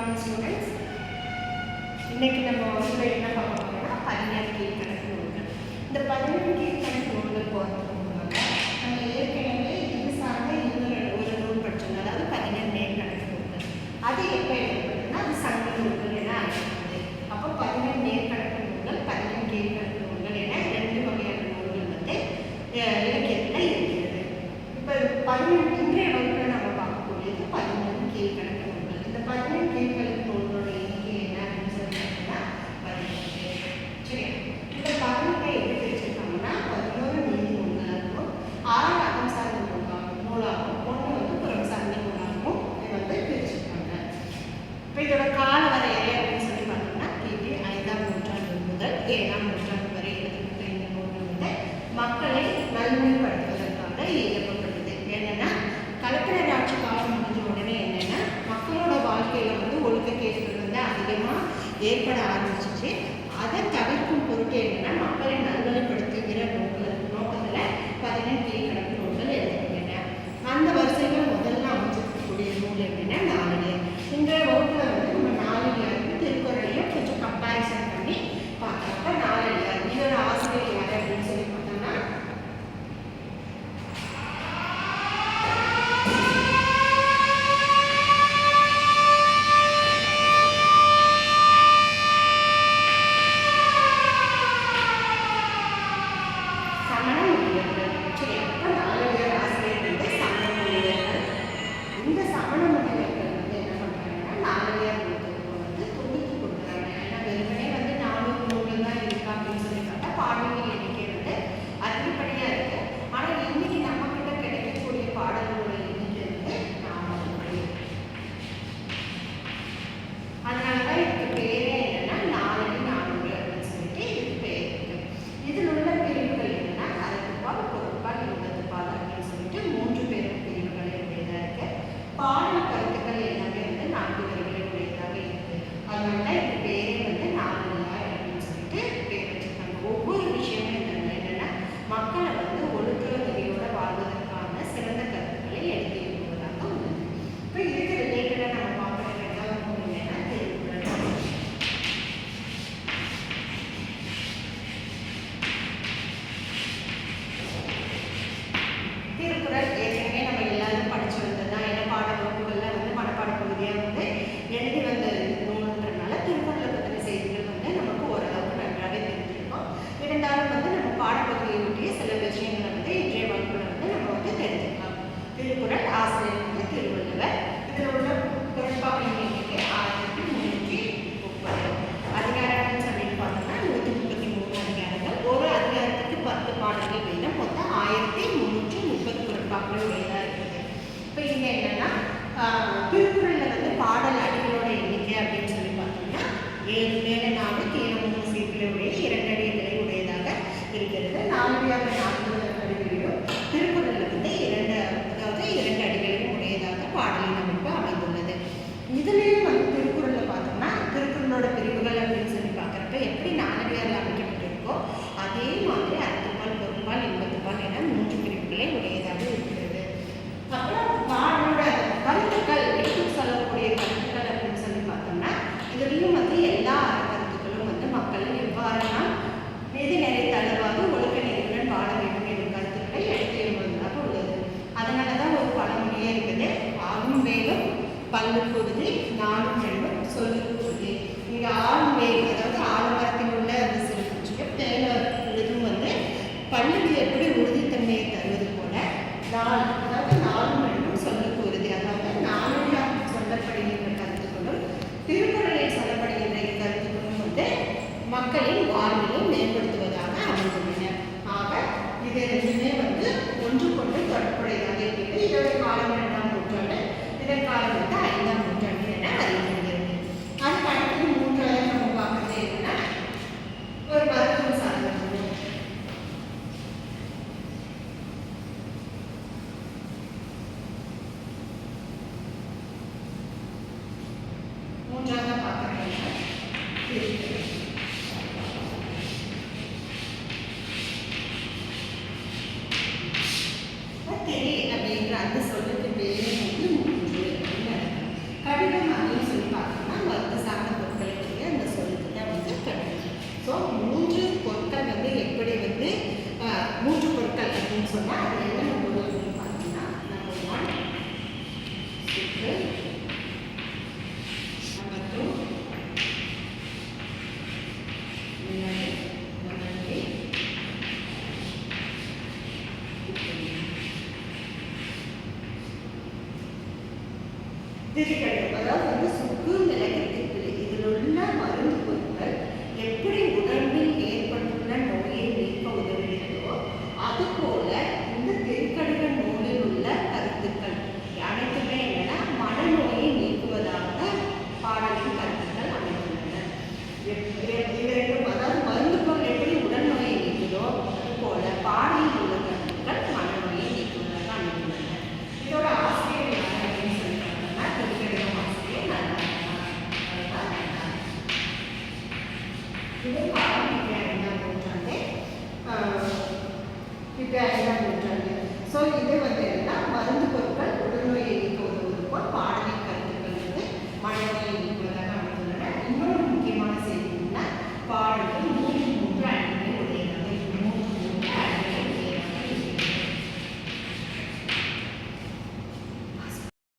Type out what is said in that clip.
வணக்கம் ஸ்டூடெண்ட்ஸ் இன்றைக்கி நம்ம வகுப்பில் என்ன பார்க்க போகிறோம்னா பதினேழு கீழ்கணக்கு நூல்கள் இந்த பதினேழு கீழ்கணக்கு நூல்கள் போகிறதுக்கு முன்னாங்க நம்ம ஏற்கனவே இது சார்ந்த இன்னொரு ஒரு நூல் படிச்சிருந்தோம். அதாவது பதினேழு மேற்கணக்கு நூல்கள் அது எப்போ Bene, சொன்னால் அது பார்த்தீங்கன்னா நம்பர் ஒன் சுக்கு அதாவது வந்து சுக்கு மிளகு இதில் உள்ள மறு ಇದು. ವಿದ್ಯಾರಣ್ಯ ಗೋಚರಣೆ ವಿದ್ಯಾರಣ್ಯ ಗೋಚರಣೆ ಸೊ ಇದೇ ಒಂದು